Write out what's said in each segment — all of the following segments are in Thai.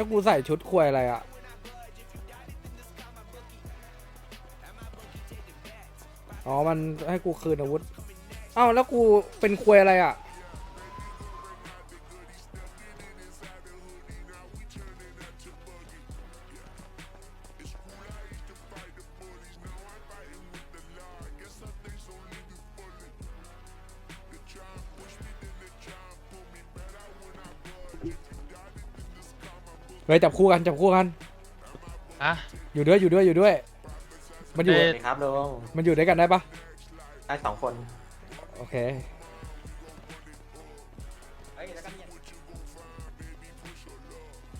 แล้วกูใส่ชุดควยอะไรอะ อ๋อ มันให้กูคืนอาวุธ เอ้าแล้วกูเป็นควยอะไรอะ ฮ้ยจับคู่กันจับคู่กันอะอยู่ด้วยอยู่ด้วยอยู่ด้วย มันอยู่ เอ๊ะสวัสดีครับลุงมันอยู่ด้วยกันได้ปะได้สองคนโอเค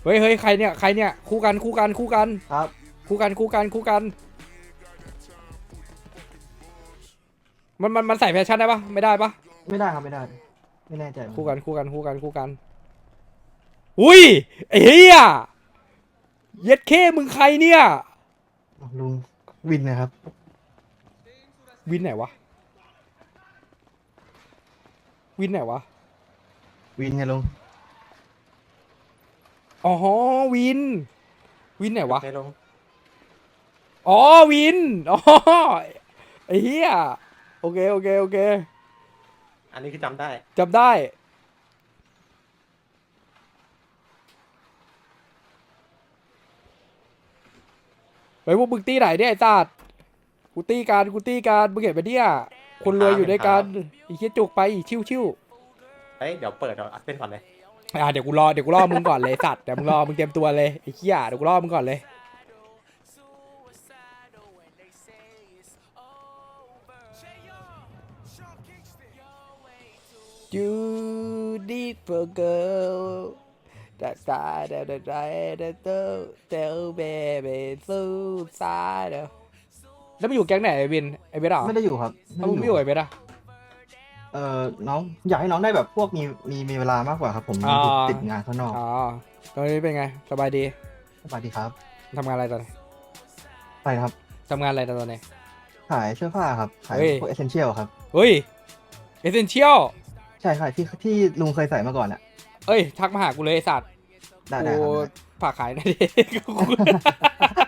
เฮ้ยเฮ้ยใครเนี่ยใครเนี่ยคู่กันคู่กันคู่กัน ครับคู่กันคู่กันคู่กัน มันมันมันใส่แฟชั่นได้ปะไม่ได้ปะไม่ได้ครับไม่ได้ ไม่แน่ใจคู่กันคู่กันคู่กันคู่กัน อุ้ยไอ้เหี้ยเย็ดเคมึงใครเนี่ย ลุงวินนะครับ วินไหนวะ วินไหนวะ วินไงลุงอ๋อวิน วินไหนวะไม่ลุงอ๋อวิน อ๋อไอ้เหี้ยโอเคโอเคโอเคอันนี้คือจำได้จำได้ เฮ้ยพวกมึงตีไหนเนี่ยไอ้ตาดกูตีการกูตีการมึงเห็นไปะเนี่ยคนรวยอยู่ด้วยกันอีกคิดจุกไปอีกชิวชิวเฮ้ยเดี๋ยวเปิดเอาอัดเป็นก่อนเลยๆอ่าเดี๋ยวกูรอเดี๋ยวกูรอมึงก่อนเลยสัตว์เดี๋ยวมึงรอมึงเตรียมตัวเลยไอ้เหี้ยเดี๋ยวกูรอมึงก่อนเลย Beautiful girl แต่ตาแต่แต่ใจแต่เต้า เต้าเบบีสู้ซาเด้อแล้วไปอยู่แก๊งไหนไอ้วินไอ้เบสเหรอไม่ได้อยู่ครับถ้ามึงไม่อยู่ไอ้เบสอะเออน้องอยากให้น้องได้แบบพวกมีมีมีเวลามากกว่าครับ ผมติดงานข้างนอกอ๋อตอนนี้เป็นไง สบายดีสวัสดีครับทำงานอะไรตอนนี้ไปครับทำงานอะไรตอนนี้ขายเสื้อผ้าครับขายพวกเอเซนเชียลครับเฮ้ยเอเซนเชียลใช่ครับที่ที่ลุงเคยใส่มาก่อนอะ เอ้ย ทักมาหากูเลยไอ้สัตว์ได้ได้กูครับฝากขายหน่อยดิ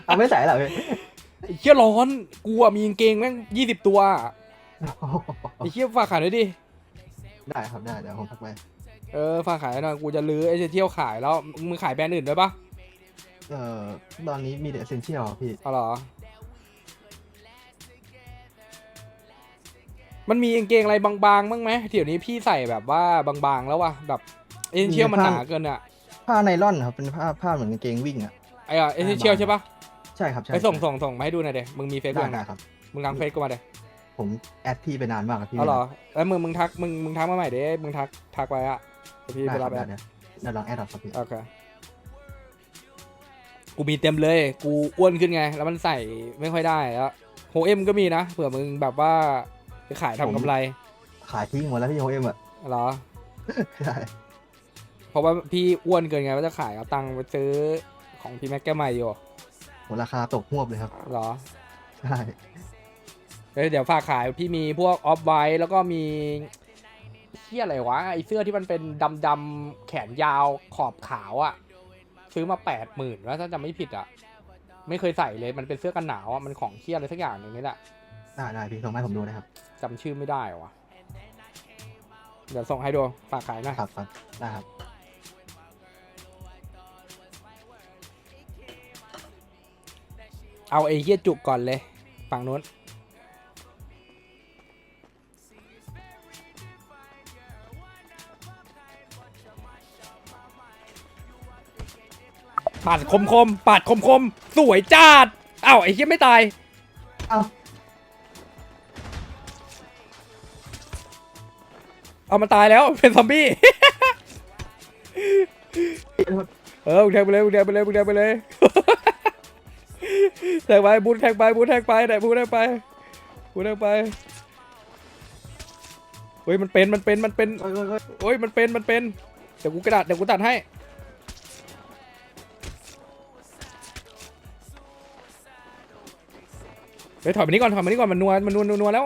เอาไม่ใส่เหรอพี่ไอ้เชี่ยร้อน กูอะมีกางเกงแม่งยี่สิบตัวไอ้เชี่ยฝากขายหน่อยดิ ได้ครับได้เดี๋ยวผมทักไปเออฝากขายหน่อยกูจะลื้อไอ้เที่ยวขายแล้ว มึงขายแบรนด์อื่นด้วยปะเอ่อตอนนี้มีแต่เอเซนเชียลพี่เอาเหรอ มันมีกางเกงอะไรบางๆบ้างไหมเดี๋ยวนี้พี่ใส่แบบว่าบางๆแล้วว่ะแบบ เอเชียมันหนาเกินอะผ้าไนล่อนครับเป็นผ้าผ้าเหมือนกางเกงวิ่งอะไอ้อะเอเชียใช่ปะใช่ครับใช่ไปส่งส่งส่งมาให้ดูหน่อยเดี๋ยมึงมีเฟซได้บุ๊กได้นะครับครับมึงทางเฟซกูมาเดี๋ยผมแอดพี่ไปนานมากครับพี่เอาเหรอแล้วมึงมึงทักมึงมึงทักมาใหม่เด้มึงทักทักไว้อะเดี๋ยวพี่ได้ไปครัรับบแอได้ดเดี๋ยวเดี๋ยวลองแอดออกครับพี่โอเคกูมีเต็มเลย กูอ้วนขึ้นไง แล้วมันใส่ไม่ค่อยได้แล้วโฮเอ็มก็มีนะเผื่อมึงแบบว่าไปขายทำกำไร ขายทิ้งหมดแล้วพี่โฮเอ็มอะเหรอใช่ เพราะว่าพี่อ้วนเกินไงว่าจะขายเอาตังค์ไปซื้อของพี่แม็กแกใหม่อยู่โหราคาตกหวบเลยครับเหรอใช่เฮ้ยเดี๋ยวฝากขายพี่มีพวกออฟไวท์แล้วก็มีเที่ยอะไรวะไอเสื้อที่มันเป็นดำดำๆแขนยาวขอบขาวอะซื้อมาแปดหมื่นแล้วถ้าจำไม่ผิดอะไม่เคยใส่เลยมันเป็นเสื้อกันหนาวอะมันของเที่ยอะไรสักอย่างหนึ่งนี่แหละได้ได้พี่ส่งมาให้ผมดูนะครับจำชื่อไม่ได้วะเดี๋ยวส่งให้ดูฝากขายหนะครับครับได้ครับ เอาไอ้เหี้ยจุกก่อนเลย ฝั่งนู้น ปาดคมคมๆปาดคมคมๆสวยจ้าดเอ้าไอ้เหี้ยไม่ตาย เอ้าเอามันตายแล้วเป็นซอมบี้ เออมึงแทงไปเลยมึงแทงไปเลยมึงแทงไปเลย แทงไปบูทแทงไปบูทแทงไปไหนบูทแทงไปบูทแทงไปเฮ้ยมันเป็นมันเป็นมันเป็นเฮ้ยเฮ้ยเฮ้ยโอ้ยมันเป็นมันเป็นเดี๋ยวกูกระดาษเดี๋ยวกูตัดให้เฮ้ยถอยมานี้ก่อนถอยมานี้ก่อนมันนัวมันนัวนัวแล้ว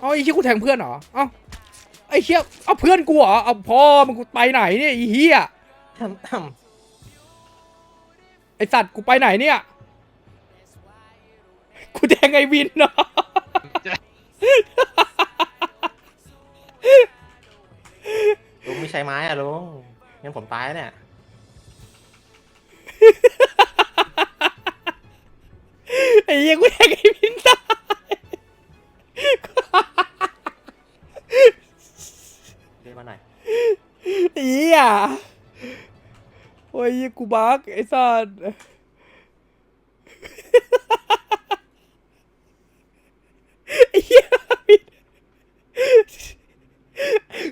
เอาไอ้เชี่ยกูแทงเพื่อนเหรอ เอ้าไอ้เชี่ยเอาเพื่อนกูเหรอ เอาพ่อมึงกูไปไหนเนี่ยไอ้เหี้ยไอ้สัตว์กูไปไหนเนี่ย กูแทงไอ้วินเนาะลุงไม่ใช้ไม้อะลุงงั้นผมตายแล้วเนี่ยไอ้เหี้ยกูแทงไอ้ ยโอ้ยกูบักไอ้สัตว์ไอ้เหี้ย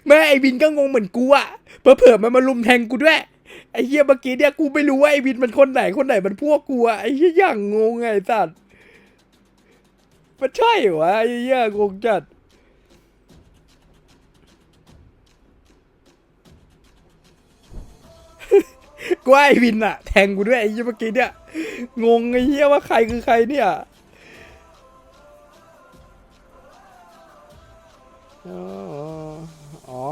แม่ไอ้วินก็งงเหมือนกูอะเผื่อมันมาลุมแทงกูด้วย ไอ้เหี้ยเมื่อกี้เนี่ยกูไม่รู้ว่าไอ้วินมันคนไหนคนไหนมันพวกกูอะไอ้เหี้ยอย่างงงไงสัตว์มันใช่เหรอวะไอ้เหี้ยงงจัด กูไอวินอะแทงกูด้วยไอ้เหี้ยเมื่อกี้เนี่ย งงไอ้เหี้ยว่าใครคือใครเนี่ยอ๋อ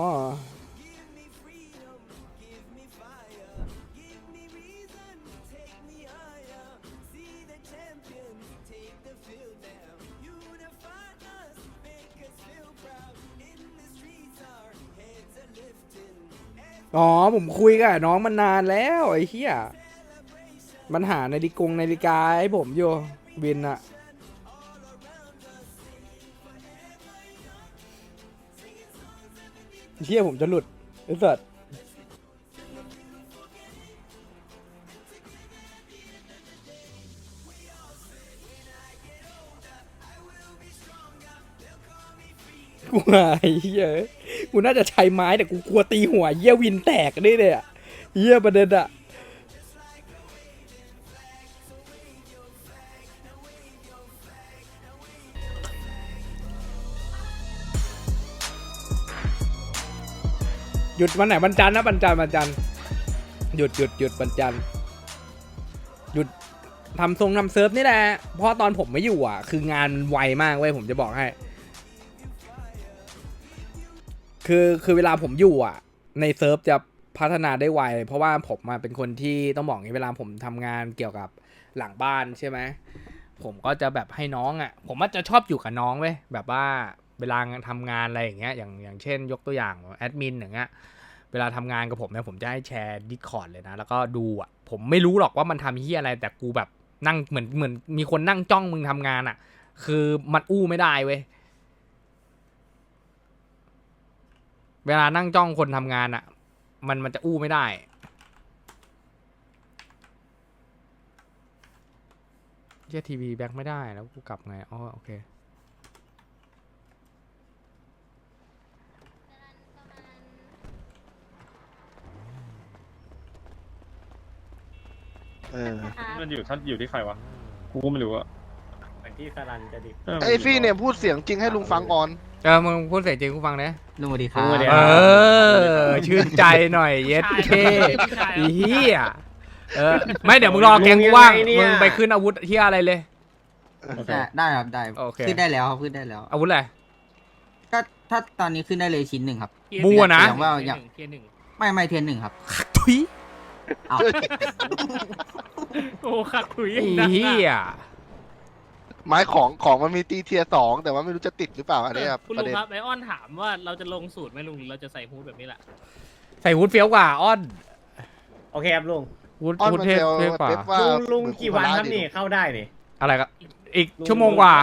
อ๋อผมคุยกับน้องมันนานแล้วไอ้เหี้ยมันหานาฬิกงนาฬิกาให้ผมอยู่วินอะเหี้ยผมจะหลุดไอ้สัสกูหายเหี้ย กูน่าจะใช้ไม้แต่กูกลัวตีหัวเหี้ยวินแตกได้เลยอะเหี้ยประเด็นอะหยุดวันไหนวันจันทร์นะวันจันทร์วันจันทร์หยุดหยุดหยุดวันจันทร์หยุดทำทรงทำเซิร์ฟนี่แหละเพราะตอนผมไม่อยู่อะ คืองานไวมากเว้ยผมจะบอกให้ คือคือเวลาผมอยู่อะ ในเซิร์ฟจะพัฒนาได้ไว เพราะว่าผมมาเป็นคนที่ต้องบอกงนี้เวลาผมทำงานเกี่ยวกับหลังบ้านใช่ไหมผมก็จะแบบให้น้องอะ ผมว่าจะชอบอยู่กับน้องเว้ยแบบว่าเวลาทำงานอะไรอย่างเงี้ยอย่างอย่างเช่น ยกตัวอย่างแอดมินอย่างเงี้ยเวลาทำงานกับผมเนี่ยผมจะให้แชร์ดิสคอร์ดเลยนะ แล้วก็ดูอะ ผมไม่รู้หรอกว่ามันทำเฮียอะไร แต่กูแบบนั่งเหมือนเหมือนมีคนนั่งจ้องมึงทำงานอะ คือมันอู้ไม่ได้เว้ย เวลานั่งจ้องคนทำงานอะมันมันจะอู้ไม่ได้เฮียทีวีแบ็คไม่ได้แล้วกูกลับไงอ๋อโอเค เออ มันอยู่ท่านอยู่ที่ใครวะ กูก็ไม่รู้อะเหมือน ที่สรันจะดิเออไอ้ฟี่เนี่ยพูดเสียงจริงให้ลุงฟังก่อน เออมึงพูดเสียงจริงกูฟังนะลุงสวัสดีครับเออชื่นใจหน่อยเย็ดเคอีเหี้ยเออไม่เดี๋ยวมึงรอแกงกูว่างมึงไปขึ้นอาวุธที่อะไรเลยโอเคได้ได้ครับได้โอเค ขึ้นได้แล้วครับขึ้นได้แล้วอาวุธอะไร ก็ถ้าตอนนี้ขึ้นได้เลยชิ้นหนึ่งครับบัวนะแสดงว่าอย่างไม่ไม่เทียนหนึ่งครับทุยเอาโอ้ขัดถุยไอ้เหี้ย ไม้ของของมันมีตีเทียร์สองแต่ว่าไม่รู้จะติดหรือเปล่าอันนี้ครับคุณปลุระงเด็นครับไอออนถามว่าเราจะลงสูตรไหมลุงหรือเราจะใส่ฮูดแบบนี้แหละใส่ฮูดเฟี้ยวกว่าอ้อนโอเคครับลุงฮูดออนฮูดมันเทเซพลเทพกว่า เป๊ปว่าลุงลุงเหมือกี่วันครับดินี่เข้าได้นี่ อะไรก็อีกชั่วโมงกว่า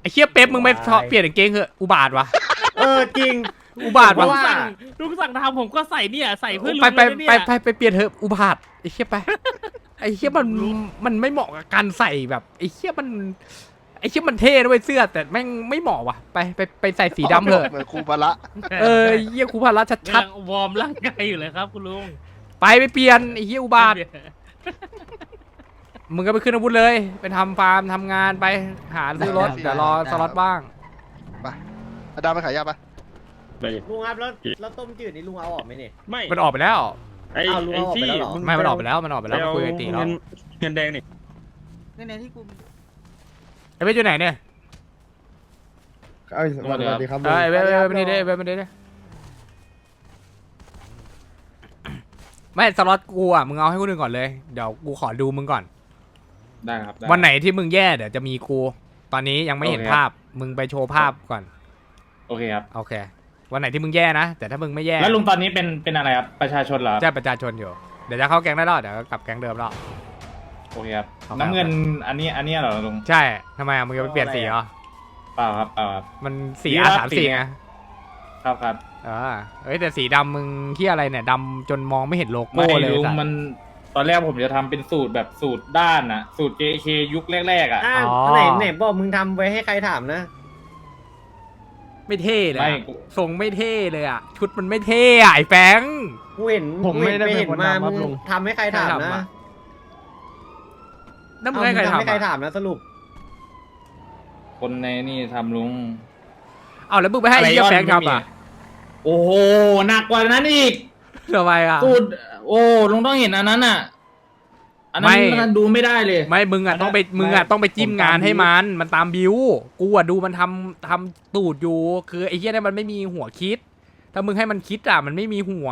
ไอ้เชี่ยเป๊ปมึงไม่ว้ายเปลี่ยนกางเกงเหอะอุบาทวะเออจริง อุบาทเพวะราะว่า สั่งลุงสั่งทำผมก็ใส่เนี่ย ใส่เพื่อลุงไปไปเลยนะไปเนี่ยไปไปเปลี่ยนเถอะอุบาทไอ้เชี่ยไป ไอ้เชี่ยมันมันไม่เหมาะกับการใส่แบบไอ้เชี่ยมันไอ้เชี่ยมันเท่ด้วยเสื้อ แต่แม่งไม่เหมาะว่ะไปไปไปใส่สีดำเถอะเหมือนครูบาละเออไอ้เยี่ยครูพาระชัดกำลังวอร์มร่างกายอยู่เลยครับ คุณลุงๆไปไปเปลี่ยนไอ้เยี่ยอุบาทมึงก็ไปขึ้นอาวุธเลยไปทำฟาร์มทำงานไปหาซื้อรถได้เดี๋ยวรอได้สล็อตบ้างอาดามไปขายยาปะไปดิลุงครับแล้วแล้วต้มจืดนี่ลุงเอาออกไหมนี่ไม่มันออกไปแล้ว ไอ้อ้าวรู้ไอ้ว่าออกไปฟี่แล้วเหรองไม่มันออกไปแล้วมันออกไปแล้วไปมันเอาคุยกับไอ้ตีแล้วเงินเงินแดงนี่ในในที่กูไอ้เว้ยอยู่ไหนเนี่ยเอ้ยสวัสดีครับเออไอ้เว้ยเว้ยเว้ยไม่ได้เว้ยไม่ได้เว้ยไม่สล็อตกูอะมึงเอาให้คนอื่นก่อนเลยเดี๋ยวกูขอดูมึงก่อน ได้ครับด้ วันไหนที่มึงแย่เดี๋ยวจะมีกู ตอนนี้ยังไม่เห็นโอเคครับภาพมึงไปโชว์ภาพก่อนโอเคครับ โอเค วันไหนที่มึงแย่นะ แต่ถ้ามึงไม่แย่แล้วลุงตอนนี้เป็นเป็นอะไรครับประชาชนเหรอแจ้ประชาชนอยู่ เดี๋ยวจะเข้าแก๊งได้แล้วเดี๋ยวกลับแก๊งเดิมแล้วโอเคครับเอาครับน้ำเงินอันนี้อันนี้เหรอลุง ใช่ทำไมอะมึงจะไปเปลี่ยนสีเหรอเปล่าครับเปล่าครับ มันสีสีอาละสามสีสี่ไงครับครับเออเอ้ยแต่สีดำมึงที่อะไรเนี่ยดำจนมองไม่เห็นโลโก้ไม่เลยลุงสัตว์มันตอนแรกผมจะทำเป็นสูตรแบบสูตรด้านอะสูตร JK ยุคแรกๆอะอ่าอ๋อไหนไหนบอกมึงทำไว้ให้ใครถามนะ ไม่เท่เลยไม่อะกู ทรงไม่เท่เลยอะ ชุดมันไม่เท่อะไอ้แฟงกูเห็นผมไม่ได้กูเป็เห็นนคนมาทำครับมึงลุง ทำให้ใครถามใครทำนะอะนั่นมึงเอาให้ใครมึงทำให้ทำใครอะถามนะสรุปคนในนี่ทำลุง เอาแล้วมึงไปให้ไอ้เหี้ยอะไรแฟยอดงไม่มี ทำอะโอ้โหหนักกว่านั้นอีกทำไมอะ สูตรโอ้ลุงต้องเห็นอันนั้นอะ อันนั้นไม่ มันดูไม่ได้เลย ไม่มึงอะอันนั้นต้องไปมึงอะไม่ต้องไปจิ้มผมตามงานให้บิวมันมันตามบิวกูอะดูมันทำทำตูดอยู่คือไอ้เหี้ยเนี่ยมันไม่มีหัวคิด ถ้ามึงให้มันคิดอะมันไม่มีหัว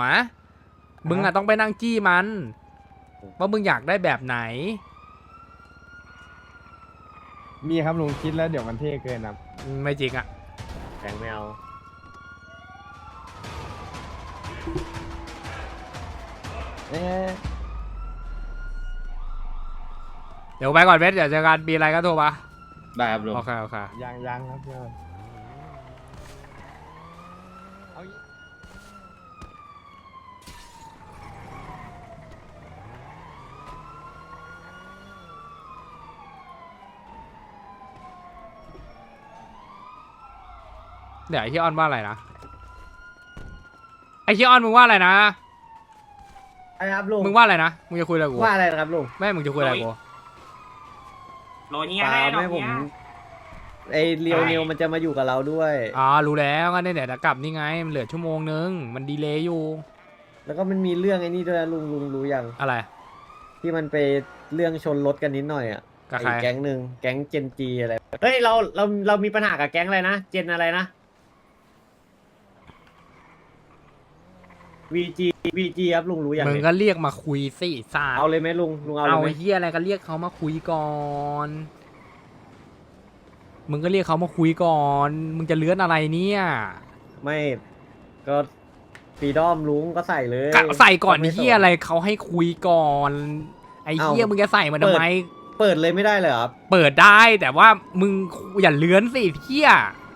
มึงอะต้องไปนั่งจี้มันว่ามึงอยากได้แบบไหน มีครับลุงคิดแล้วเดี๋ยวมันเท่เกินครับไม่จริงอะแฟงไม่เอา เอ๊ะ เดี๋ยวไปก่อนเวทเดี๋ยวเจอกันมีอะไรก็โทรมาได้ครับลุงโอเคโอเคยังยังครับยอดเอาอีกเดี๋ยวไอ้ที่ออนว่าอะไรนะไอ้ที่ออนมึงว่าอะไรนะไอ้ครับลุงมึงว่าอะไรนะมึงจะคุยอะไรกับกูว่าอะไรนะครับลุงแม่มึงจะคุยอะไรกั บกูเปล่าไม่ผมไอเรียวเนียวมันจะมาอยู่กับเราด้วย อ๋อรู้แล้วงั้นเนี่ยเดี๋ยวจะกลับนี่ไงมันเหลือชั่วโมงนึงมันดีเลย์อยู่แล้วก็มันมีเรื่องไอ้นี่ด้วยนะลุงลุงรู้ยังอะไรที่มันไปเรื่องชนรถกันนิดหน่อยอะกับไอ้ใครแก๊งหนึ่งแก๊งเจนจีอะไรเฮ้ยเราเราเรามีปัญหากับแก๊งอะไรนะเจนอะไรนะ VG VG ครับลุงรู้ยังมึงเนี่ยก็เรียกมาคุยสิสาเอาเลยไหมลุงลุงเอาเลเอายไหมไอ้เฮียอะไรก็เรียกเขามาคุยก่อน มึงก็เรียกเขามาคุยก่อน มึงจะเลื้อนอะไรเนี่ยไม่ก็ฟีดอมลุงก็ใส่เลยกะใส่ก่อนไม่เฮียอะไรเขาให้คุยก่อน ไอ้เฮียเอ้ามึมึงจะใส่มาทำไม เปิดเลยไม่ได้เลยเหรอครับเปิดได้แต่ว่ามึงอย่าเลื้อนสิเฮีย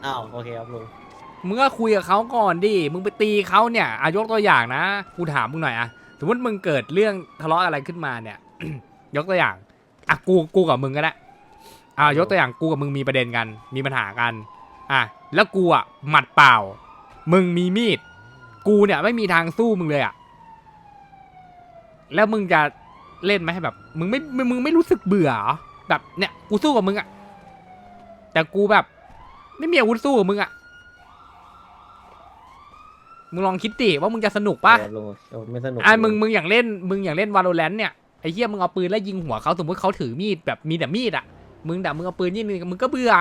อ้าวโอเคครับลุง มึงก็คุยกับเขาก่อนดิ มึงไปตีเขาเนี่ยอายกตัวอย่างนะ กูถามมึงหน่อยอะสมมติมึงเกิดเรื่องทะเลาะอะไรขึ้นมาเนี่ย ยกตัวอย่าง อะกู กูกับมึงก็ได้ อ่ายกตัวอย่างกูกับมึงมีประเด็นกัน มีปัญหากัน อะ แล้วกูอะหมัดเปล่า มึงมีมีด กูเนี่ยไม่มีทางสู้มึงเลยอะ แล้วมึงจะเล่นไหมแบบ มึงไม่ มึงมึงไม่รู้สึกเบื่อเหรอแบบเนี่ย กูสู้กับมึงอะ แต่กูแบบ ไม่มีอาวุธสู้กับมึงอะ มึงลองคิดดิว่ามึงจะสนุกปะโอเคครับลุงโอ้ไม่สนุกอะมึงมึงอย่างเล่นมึงอย่างเล่นวาโลแรนเนี่ยไอ้เหี้ยมึงเอาปืนแล้วยิงหัวเขาสมมติเขาถือมีดแบบมีแต่มีดอะ มึงแต่มึงเอาปืนยิงมึงก็เบื่อ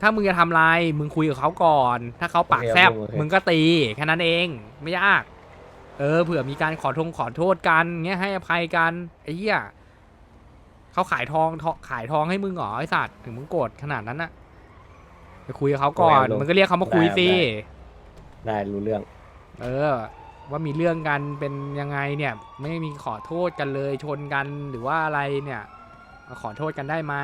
ถ้ามึงจะทำอะไรมึงคุยกับเขาก่อน ถ้าเขาปากแซบมึงก็ตีแค่นั้นเองไม่ยาก เออเผื่อมีการขอทงขอโทษกันเงี้ยให้อภัยกันไอ้เหี้ยเขาขายทองทอขายทองให้มึงเหรอไอ้สัตว์ถึงมึงโกรธขนาดนั้นน่ะ ไปคุยกับเขาก่อนมึงก็เรียกเขามาคุยสิได้รู้เรื่อง เออ ว่ามีเรื่องกันเป็นยังไงเนี่ย ไม่มีขอโทษกันเลยชนกันหรือว่าอะไรเนี่ยขอโทษกันได้ไหม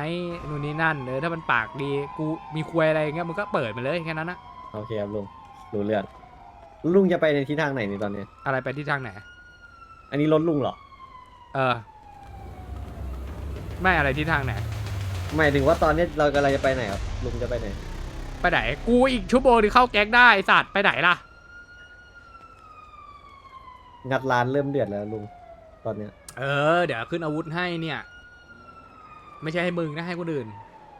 นู่นนี่นั่นเออถ้ามันปากดีกูมีคุยอะไรอย่างเงี้ยมึงก็เปิดมาเลยแค่นั้นนะโอเคครับลุงรู้เรื่องลุงจะไปในทิศทางไหนในตอนเนี้ยอะไรไปที่ทางไหน อันนี้รถลุงเหรอเออ ไม่อะไรที่ทางไหนหมายถึงว่าตอนนี้เรากำลังจะไปไหนครับลุงจะไปไหน ไปไหน กูอีกชั่วโมงนึงเข้าแก๊งได้ไอ้สัตว์ไปไหนล่ะ งัดร้านเริ่มเดือดแล้วลุงตอนเนี้ยเออ เดี๋ยวขึ้นอาวุธให้เนี่ย ไม่ใช่ให้มึงนะให้คนอื่น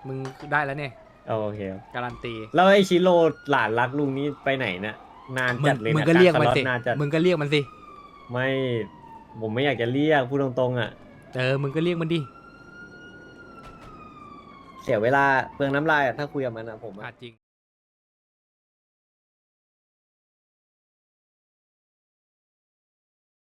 มึงได้แล้วเนี่ย เอาโอเคครับการันตี แล้วไอชิโร่หลานรักลุงนี่ไปไหนเนี่ยนานมึจังดเลยมึงนะก็เรียกมันสิารสล็อตนานจัดมึงก็เรียกมันสิ ไม่ผมไม่อยากจะเรียกพูดตรงๆอะ เออ มึงก็เรียกมันดิ เสียเวลาเปลืองน้ำลายอะถ้าคุยกับมันอะผมอะอะจริง